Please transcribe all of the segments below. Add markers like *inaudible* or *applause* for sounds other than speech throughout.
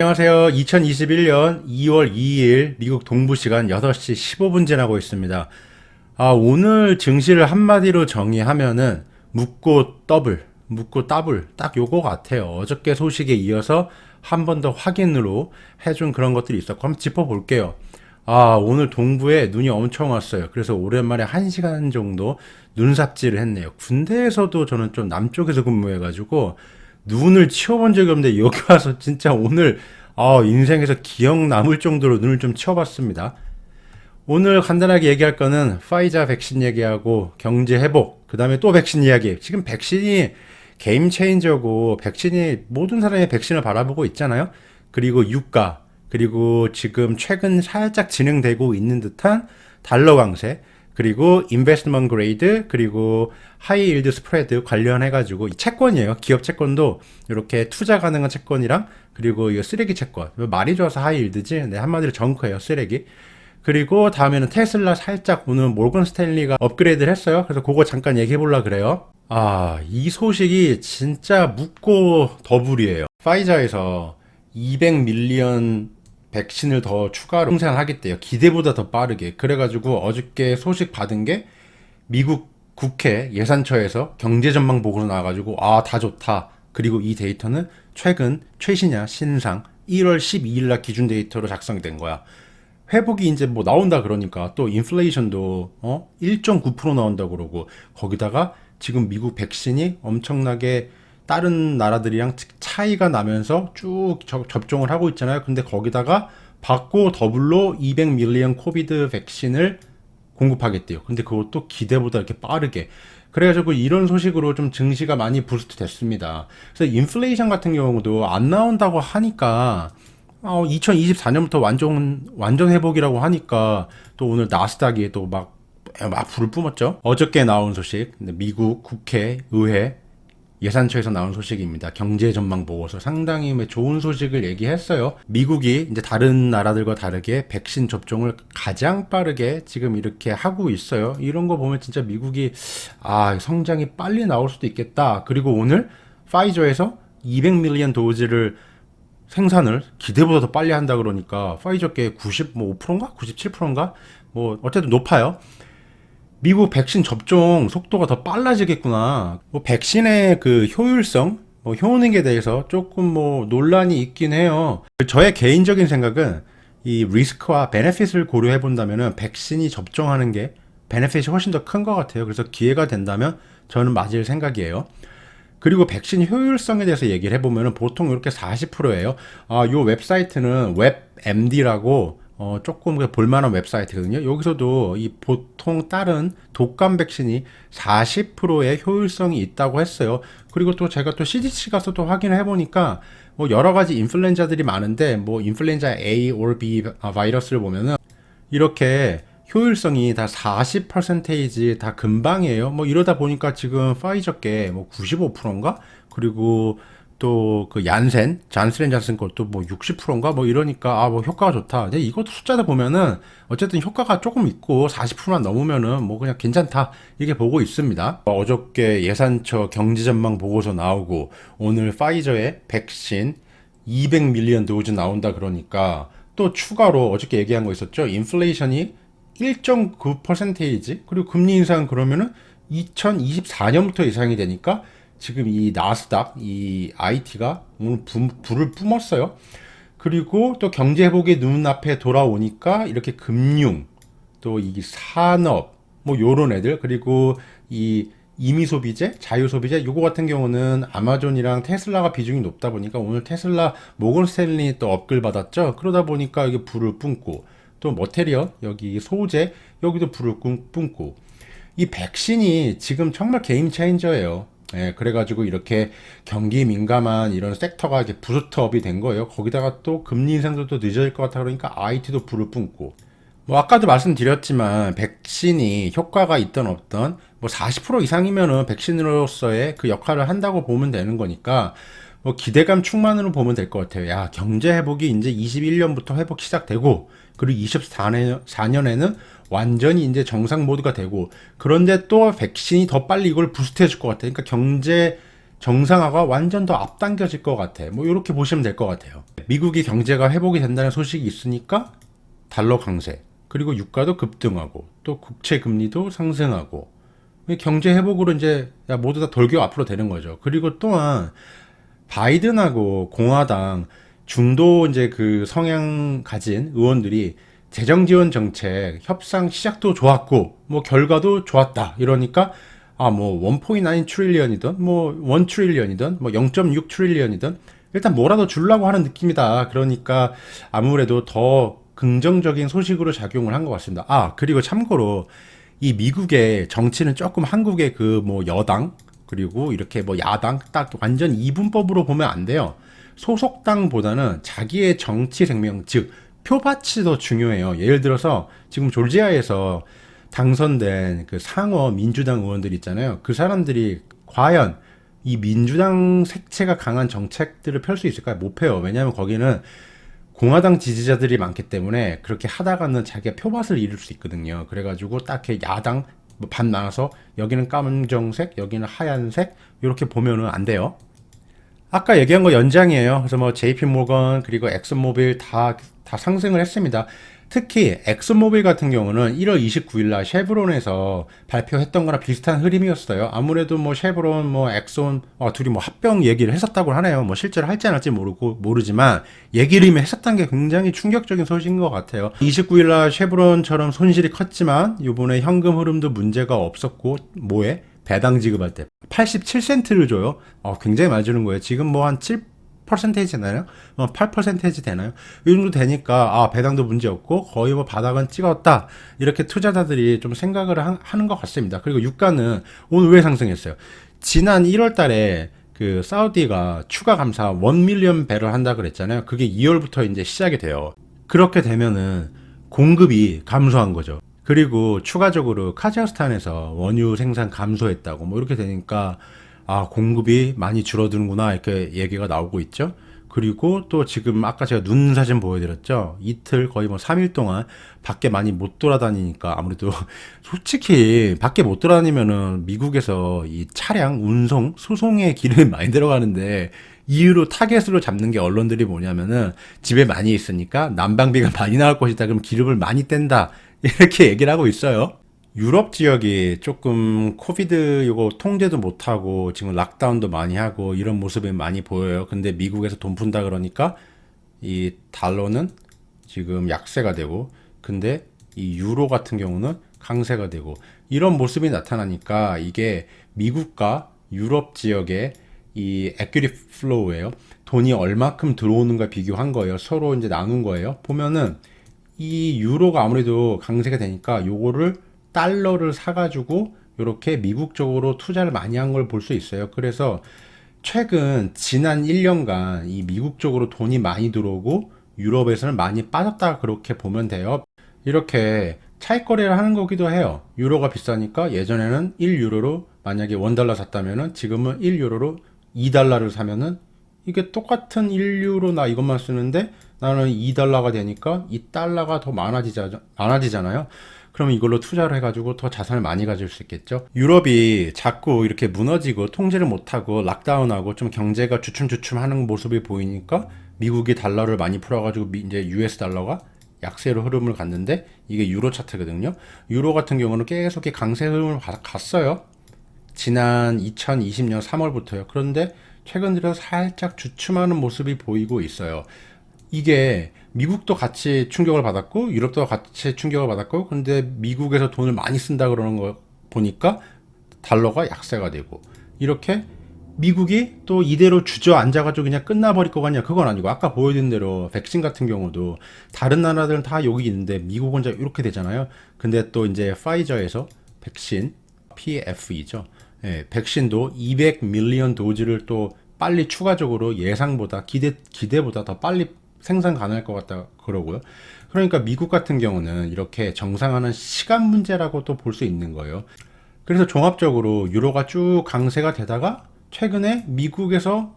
안녕하세요. 2021년 2월 2일 미국 동부 시간 8시 15분 지나고 있습니다. 아, 오늘 증시를 한마디로 정의하면은 묻고 더블, 묻고 더블 딱 요거 같아요. 어저께 소식에 이어서 한 번 더 확인으로 해준 그런 것들이 있었고 한번 짚어볼게요. 아, 오늘 동부에 눈이 엄청 왔어요. 그래서 오랜만에 1시간 정도 눈삽질을 했네요. 군대에서도 저는 좀 남쪽에서 근무해가지고 눈을 치워본 적이 없는데 여기 와서 진짜 오늘 아, 인생에서 기억 남을 정도로 눈을 좀 치워봤습니다. 오늘 간단하게 얘기할 거는 파이자 백신 얘기하고 경제 회복, 그 다음에 또 백신 이야기. 지금 백신이 게임 체인저고 백신이 모든 사람이 백신을 바라보고 있잖아요. 그리고 유가, 그리고 지금 최근 살짝 진행되고 있는 듯한 달러 강세, 그리고 인베스트먼트 그레이드 그리고 하이 일드 스프레드 관련해 가지고 채권이에요. 기업 채권도 이렇게 투자 가능한 채권이랑 그리고 이거 쓰레기 채권. 말이 좋아서 하이 일드지. 네, 한마디로 정크예요. 쓰레기. 그리고 다음에는 테슬라 살짝 오늘 몰건 스탠리가 업그레이드를 했어요. 그래서 그거 잠깐 얘기해 보려 그래요. 아, 이 소식이 진짜 묻고 더블이에요. 파이자에서 200 밀리언 백신을 더 추가로 생산하겠대요. 기대보다 더 빠르게. 그래가지고 어저께 소식 받은 게 미국 국회 예산처에서 경제 전망 보고서 나와가지고 아 다 좋다. 그리고 이 데이터는 최근 최신야 신상 1월 12일 날 기준 데이터로 작성된 거야. 회복이 이제 뭐 나온다 그러니까 또 인플레이션도 어 1.9% 나온다 그러고 거기다가 지금 미국 백신이 엄청나게 다른 나라들이랑 차이가 나면서 쭉 접종을 하고 있잖아요. 근데 거기다가 받고 더블로 200 밀리언 코비드 백신을 공급하겠대요. 근데 그것도 기대보다 이렇게 빠르게. 그래가지고 이런 소식으로 좀 증시가 많이 부스트 됐습니다. 그래서 인플레이션 같은 경우도 안 나온다고 하니까 어, 2024년부터 완전 완전 회복이라고 하니까 또 오늘 나스닥이 또막 막 불을 뿜었죠. 어저께 나온 소식, 미국 국회, 의회 예산처에서 나온 소식입니다. 경제 전망 보고서 상당히 좋은 소식을 얘기했어요. 미국이 이제 다른 나라들과 다르게 백신 접종을 가장 빠르게 지금 이렇게 하고 있어요. 이런 거 보면 진짜 미국이 아, 성장이 빨리 나올 수도 있겠다. 그리고 오늘 파이저에서 200밀리언 도즈를 생산을 기대보다 더 빨리 한다 그러니까 파이저께 95%인가 97%인가 뭐 어쨌든 높아요. 미국 백신 접종 속도가 더 빨라지겠구나. 뭐 백신의 그 효율성, 뭐 효능에 대해서 조금 뭐 논란이 있긴 해요. 저의 개인적인 생각은 이 리스크와 베네핏을 고려해 본다면은 백신이 접종하는 게 베네핏이 훨씬 더 큰 것 같아요. 그래서 기회가 된다면 저는 맞을 생각이에요. 그리고 백신 효율성에 대해서 얘기를 해보면은 보통 이렇게 40%예요. 아, 요 웹사이트는 웹MD라고 어, 조금 볼만한 웹사이트거든요. 여기서도 이 보통 다른 독감 백신이 40%의 효율성이 있다고 했어요. 그리고 또 제가 또 CDC 가서 또 확인을 해보니까 뭐 여러 가지 인플루엔자들이 많은데 뭐 인플루엔자 A or B 바이러스를 보면은 이렇게 효율성이 다 40%다 금방이에요. 뭐 이러다 보니까 지금 파이저께 뭐 95%인가? 그리고 또 그 얀센, 잔스렌 잔슨 것도 뭐 60%인가 뭐 이러니까 아 뭐 효과가 좋다. 근데 이것도 숫자다 보면은 어쨌든 효과가 조금 있고 40%만 넘으면은 뭐 그냥 괜찮다 이렇게 보고 있습니다. 어저께 예산처 경제전망 보고서 나오고 오늘 파이저의 백신 200 밀리언 도즈 나온다 그러니까 또 추가로 어저께 얘기한 거 있었죠. 인플레이션이 1.9% 그리고 금리 인상 그러면은 2024년부터 예상이 되니까 지금 이 나스닥, 이 IT가 오늘 부, 불을 뿜었어요. 그리고 또 경제 회복이 눈앞에 돌아오니까 이렇게 금융, 또 이 산업, 뭐 요런 애들, 그리고 이 이미 소비재, 자유 소비재, 요거 같은 경우는 아마존이랑 테슬라가 비중이 높다 보니까 오늘 테슬라 모건 스탠리 또 업글 받았죠. 그러다 보니까 이게 불을 뿜고 또 머테리얼 여기 소재 여기도 불을 뿜고 이 백신이 지금 정말 게임 체인저예요. 예, 그래가지고 이렇게 경기 민감한 이런 섹터가 이제 부스트업이 된 거예요. 거기다가 또 금리 인상도 또 늦어질 것 같아 그러니까 IT도 불을 뿜고. 뭐 아까도 말씀드렸지만 백신이 효과가 있던 없던 뭐 40% 이상이면은 백신으로서의 그 역할을 한다고 보면 되는 거니까 뭐 기대감 충만으로 보면 될 것 같아요. 야 경제 회복이 이제 21년부터 회복 시작되고 그리고 24년에는 완전히 이제 정상 모드가 되고 그런데 또 백신이 더 빨리 이걸 부스트해 줄 것 같아요. 그러니까 경제 정상화가 완전 더 앞당겨질 것 같아. 뭐 이렇게 보시면 될 것 같아요. 미국이 경제가 회복이 된다는 소식이 있으니까 달러 강세, 그리고 유가도 급등하고 또 국채 금리도 상승하고 경제 회복으로 이제 야, 모두 다 돌격 앞으로 되는 거죠. 그리고 또한 바이든하고 공화당 중도 이제 그 성향 가진 의원들이 재정 지원 정책 협상 시작도 좋았고 뭐 결과도 좋았다. 이러니까 아뭐1.9 트릴리언이든 뭐1 트릴리언이든 뭐 0.6 트릴리언이든 일단 뭐라도 주려고 하는 느낌이다. 그러니까 아무래도 더 긍정적인 소식으로 작용을 한 것 같습니다. 아, 그리고 참고로 이 미국의 정치는 조금 한국의 그 뭐 여당 그리고 이렇게 뭐 야당 딱 완전 이분법으로 보면 안 돼요. 소속당보다는 자기의 정치 생명 즉 표밭이 더 중요해요. 예를 들어서 지금 졸지아에서 당선된 그 상어 민주당 의원들 있잖아요. 그 사람들이 과연 이 민주당 색채가 강한 정책들을 펼 수 있을까요? 못 펴요. 왜냐하면 거기는 공화당 지지자들이 많기 때문에 그렇게 하다가는 자기가 표밭을 잃을 수 있거든요. 그래가지고 딱히 야당 뭐 반 나눠서 여기는 까만정색, 여기는 하얀색 이렇게 보면은 안 돼요. 아까 얘기한 거 연장이에요. 그래서 뭐 JP 모건 그리고 엑슨모빌 다 다 상승을 했습니다. 특히 엑슨모빌 같은 경우는 1월 29일 날 쉐브론에서 발표했던 거랑 비슷한 흐름이었어요. 아무래도 뭐 쉐브론, 뭐 엑손 어, 둘이 뭐 합병 얘기를 했었다고 하네요. 뭐 실제로 할지 안 할지 모르고 모르지만 얘기를 이미 했었던 게 굉장히 충격적인 소식인 것 같아요. 29일 날 쉐브론처럼 손실이 컸지만 이번에 현금 흐름도 문제가 없었고 뭐에 배당 지급할 때 87센트를 줘요. 어, 굉장히 많이 주는 거예요. 지금 뭐 한 7 퍼센테이지 되나요? 뭐 8%지 되나요? 이 정도 되니까 아 배당도 문제 없고 거의 뭐 바닥은 찍었다 이렇게 투자자들이 좀 생각을 하, 하는 것 같습니다. 그리고 유가는 오늘 왜 상승했어요? 지난 1월달에 그 사우디가 추가 감사 1 밀리언 배럴 한다 그랬잖아요. 그게 2월부터 이제 시작이 돼요. 그렇게 되면은 공급이 감소한 거죠. 그리고 추가적으로 카자흐스탄에서 원유 생산 감소했다고 뭐 이렇게 되니까 아 공급이 많이 줄어드는구나 이렇게 얘기가 나오고 있죠. 그리고 또 지금 아까 제가 눈 사진 보여드렸죠. 이틀 거의 뭐 3일 동안 밖에 많이 못 돌아다니니까 아무래도 *laughs* 솔직히 밖에 못 돌아다니면은 미국에서 이 차량 운송, 수송에 기름이 *laughs* 많이 들어가는데 이유로 타겟으로 잡는 게 언론들이 뭐냐면은 집에 많이 있으니까 난방비가 *laughs* 많이 나올 것이다. 그럼 기름을 많이 뗀다. 이렇게 얘기를 하고 있어요. 유럽 지역이 조금 코비드 이거 통제도 못하고 지금 락다운도 많이 하고 이런 모습이 많이 보여요. 근데 미국에서 돈 푼다 그러니까 이 달러는 지금 약세가 되고 근데 이 유로 같은 경우는 강세가 되고 이런 모습이 나타나니까 이게 미국과 유럽 지역의 이 에퀴리 플로우예요. 돈이 얼마큼 들어오는가 비교한 거예요. 서로 이제 나눈 거예요. 보면은 이 유로가 아무래도 강세가 되니까 요거를 달러를 사가지고 이렇게 미국 쪽으로 투자를 많이 한 걸 볼 수 있어요. 그래서 최근 지난 1년간 이 미국 쪽으로 돈이 많이 들어오고 유럽에서는 많이 빠졌다 그렇게 보면 돼요. 이렇게 차익 거래를 하는 거기도 해요. 유로가 비싸니까 예전에는 1유로로 만약에 1달러 샀다면은 지금은 1유로로 2달러를 사면은 이게 똑같은 1유로 나 이것만 쓰는데 나는 2달러가 되니까 2달러가 더 많아지자, 많아지잖아요. 그러면 이걸로 투자를 해가지고 더 자산을 많이 가질 수 있겠죠. 유럽이 자꾸 이렇게 무너지고 통제를 못하고 락다운하고 좀 경제가 주춤주춤하는 모습이 보이니까 미국이 달러를 많이 풀어가지고 이제 US 달러가 약세로 흐름을 갔는데 이게 유로 차트거든요. 유로 같은 경우는 계속 강세 흐름을 갔어요. 지난 2020년 3월부터요. 그런데 최근 들어 살짝 주춤하는 모습이 보이고 있어요. 이게 미국도 같이 충격을 받았고 유럽도 같이 충격을 받았고 근데 미국에서 돈을 많이 쓴다 그러는 거 보니까 달러가 약세가 되고. 이렇게 미국이 또 이대로 주저앉아가지고 그냥 끝나버릴 것 같냐? 그건 아니고 아까 보여드린 대로 백신 같은 경우도 다른 나라들은 다 여기 있는데 미국은 이렇게 되잖아요. 근데 또 이제 파이저에서 백신 PF이죠. 예, 백신도 200 밀리언 도즈를 또 빨리 추가적으로 예상보다 기대 기대보다 더 빨리 생산 가능할 것 같다 그러고요. 그러니까 미국 같은 경우는 이렇게 정상화는 시간 문제라고 또볼수 있는 거예요. 그래서 종합적으로 유로가 쭉 강세가 되다가 최근에 미국에서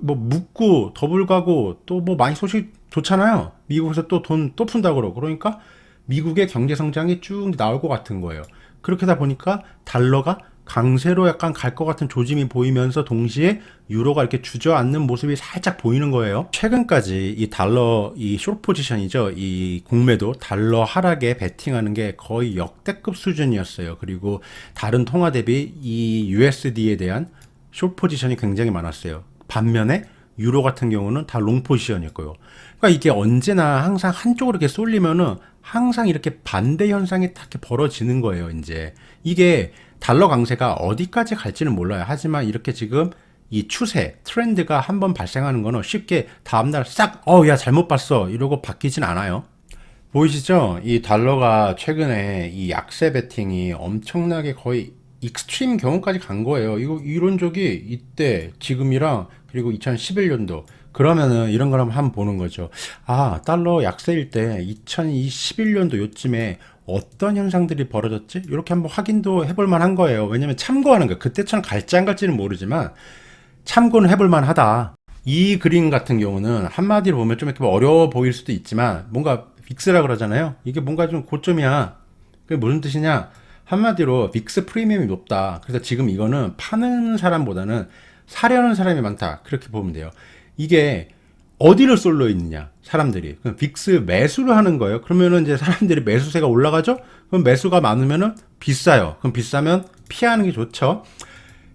뭐 묻고 더블 가고 또 뭐 많이 소식 좋잖아요. 미국에서 또 돈 또 푼다 그러고 그러니까 미국의 경제 성장이 쭉 나올 것 같은 거예요. 그렇게 다 보니까 달러가 강세로 약간 갈 것 같은 조짐이 보이면서 동시에 유로가 이렇게 주저앉는 모습이 살짝 보이는 거예요. 최근까지 이 달러 이 숏 포지션이죠. 이 공매도 달러 하락에 베팅하는 게 거의 역대급 수준이었어요. 그리고 다른 통화 대비 이 USD에 대한 숏 포지션이 굉장히 많았어요. 반면에 유로 같은 경우는 다 롱 포지션이었고요. 그러니까 이게 언제나 항상 한쪽으로 이렇게 쏠리면은 항상 이렇게 반대 현상이 딱 이렇게 벌어지는 거예요, 이제. 이게 달러 강세가 어디까지 갈지는 몰라요. 하지만 이렇게 지금 이 추세, 트렌드가 한번 발생하는 거는 쉽게 다음날 싹, 어, 야, 잘못 봤어. 이러고 바뀌진 않아요. 보이시죠? 이 달러가 최근에 이 약세 베팅이 엄청나게 거의 익스트림 경우까지 간 거예요. 이거 이런 적이 이때 지금이랑 그리고 2011년도 그러면은 이런 걸 한번 보는 거죠. 아, 달러 약세일 때 2021년도 요쯤에 어떤 현상들이 벌어졌지? 이렇게 한번 확인도 해볼 만한 거예요. 왜냐면 참고하는 거. 그때처럼 갈지 안 갈지는 모르지만 참고는 해볼 만하다. 이 그림 같은 경우는 한마디로 보면 좀 이렇게 어려워 보일 수도 있지만 뭔가 빅스라 그러잖아요. 이게 뭔가 좀 고점이야. 그게 무슨 뜻이냐? 한마디로 빅스 프리미엄이 높다. 그래서 지금 이거는 파는 사람보다는 사려는 사람이 많다. 그렇게 보면 돼요. 이게 어디를 쏠려 있느냐 사람들이. 그럼 빅스 매수를 하는 거예요. 그러면은 이제 사람들이 매수세가 올라가죠? 그럼 매수가 많으면은 비싸요. 그럼 비싸면 피하는 게 좋죠.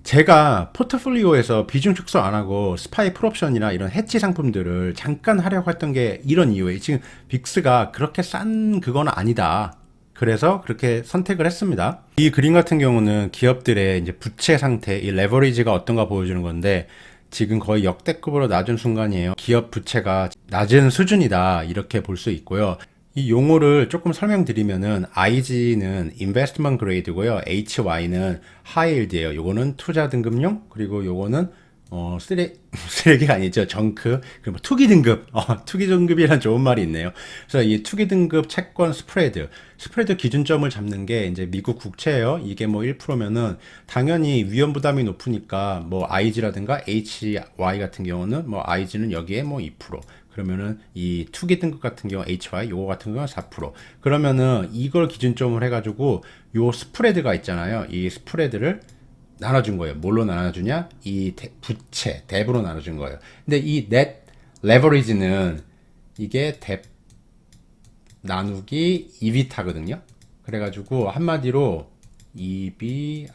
제가 포트폴리오에서 비중 축소 안 하고 스파이 풀옵션이나 이런 해치 상품들을 잠깐 하려고 했던 게 이런 이유예요. 지금 빅스가 그렇게 싼 그건 아니다. 그래서 그렇게 선택을 했습니다. 이 그림 같은 경우는 기업들의 이제 부채 상태, 이 레버리지가 어떤가 보여주는 건데 지금 거의 역대급으로 낮은 순간이에요. 기업 부채가 낮은 수준이다. 이렇게 볼 수 있고요. 이 용어를 조금 설명드리면은 IG는 investment grade고요. HY는 high yield예요. 요거는 투자 등급용 그리고 요거는 어, 쓰레, *laughs* 쓰레기가 아니죠. 정크. 그리고 투기 등급. 어, 투기 등급이란 좋은 말이 있네요. 그래서 이 투기 등급 채권 스프레드. 스프레드 기준점을 잡는 게 이제 미국 국채예요. 이게 뭐 1%면은 당연히 위험 부담이 높으니까 뭐 IG라든가 HY 같은 경우는 뭐 IG는 여기에 뭐 2%. 그러면은 이 투기 등급 같은 경우 HY 요거 같은 경우는 4%. 그러면은 이걸 기준점을 해가지고 요 스프레드가 있잖아요. 이 스프레드를 나눠준 거예요. 뭘로 나눠주냐? 이 대, 부채, 뎁으로 나눠준 거예요. 근데 이 net leverage는 이게 뎁 나누기 EBITA거든요. 그래가지고 한마디로 EBITDA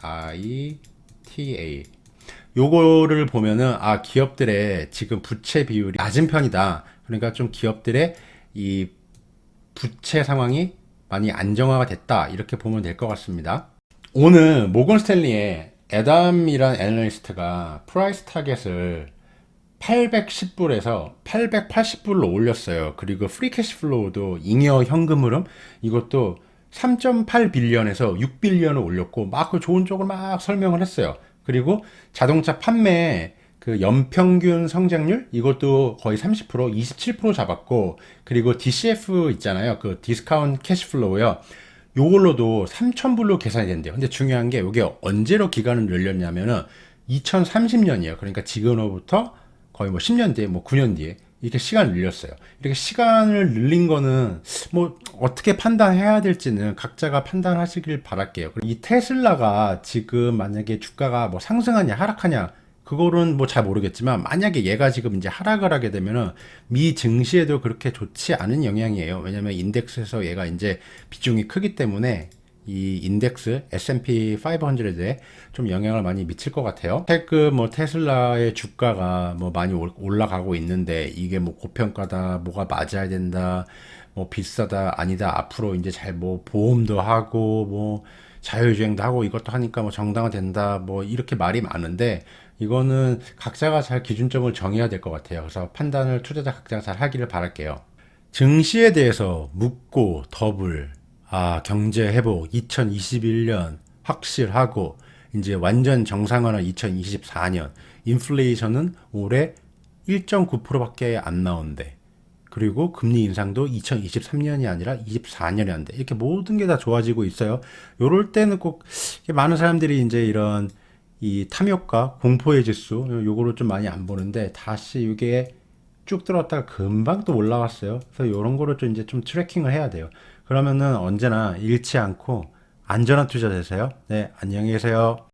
요거를 보면은 아 기업들의 지금 부채 비율이 낮은 편이다. 그러니까 좀 기업들의 이 부채 상황이 많이 안정화가 됐다. 이렇게 보면 될 것 같습니다. 오늘 모건 스탠리의 에담이란 애널리스트가 프라이스 타겟을 810불에서 880불로 올렸어요. 그리고 프리 캐시 플로우도 잉여 현금 흐름 이것도 3.8 빌리언에서 6 빌리언을 올렸고 막 그 좋은 쪽을 막 설명을 했어요. 그리고 자동차 판매 그 연평균 성장률 이것도 거의 30% 27% 잡았고 그리고 DCF 있잖아요. 그 디스카운트 캐시 플로우요. 요걸로도 3,000불로 계산이 된대요. 근데 중요한 게 이게 언제로 기간을 늘렸냐면은 2030년이에요. 그러니까 지금으로부터 거의 뭐 10년 뒤에, 뭐 9년 뒤에 이렇게 시간을 늘렸어요. 이렇게 시간을 늘린 거는 뭐 어떻게 판단해야 될지는 각자가 판단하시길 바랄게요. 이 테슬라가 지금 만약에 주가가 뭐 상승하냐 하락하냐 그거는 뭐 잘 모르겠지만 만약에 얘가 지금 이제 하락을 하게 되면은 미 증시에도 그렇게 좋지 않은 영향이에요. 왜냐면 인덱스에서 얘가 이제 비중이 크기 때문에 이 인덱스 S&P 500에 좀 영향을 많이 미칠 것 같아요. 테크 뭐 테슬라의 주가가 뭐 많이 올- 올라가고 있는데 이게 뭐 고평가다, 뭐가 맞아야 된다, 뭐 비싸다, 아니다, 앞으로 이제 잘 뭐 보험도 하고 뭐 자율주행도 하고 이것도 하니까 뭐 정당화된다, 뭐 이렇게 말이 많은데 이거는 각자가 잘 기준점을 정해야 될 것 같아요. 그래서 판단을 투자자 각자가 잘 하기를 바랄게요. 증시에 대해서 묻고 더블 아 경제 회복 2021년 확실하고 이제 완전 정상화는 2024년 인플레이션은 올해 1.9%밖에 안 나온대. 그리고 금리 인상도 2023년이 아니라 24년이 한대. 이렇게 모든 게 다 좋아지고 있어요. 요럴 때는 꼭 많은 사람들이 이제 이런 이 탐욕과 공포의 지수 요거를 좀 많이 안 보는데 다시 이게 쭉 들어왔다가 금방 또 올라왔어요. 그래서 이런 거를 좀 이제 좀 트래킹을 해야 돼요. 그러면은 언제나 잃지 않고 안전한 투자 되세요. 네, 안녕히 계세요.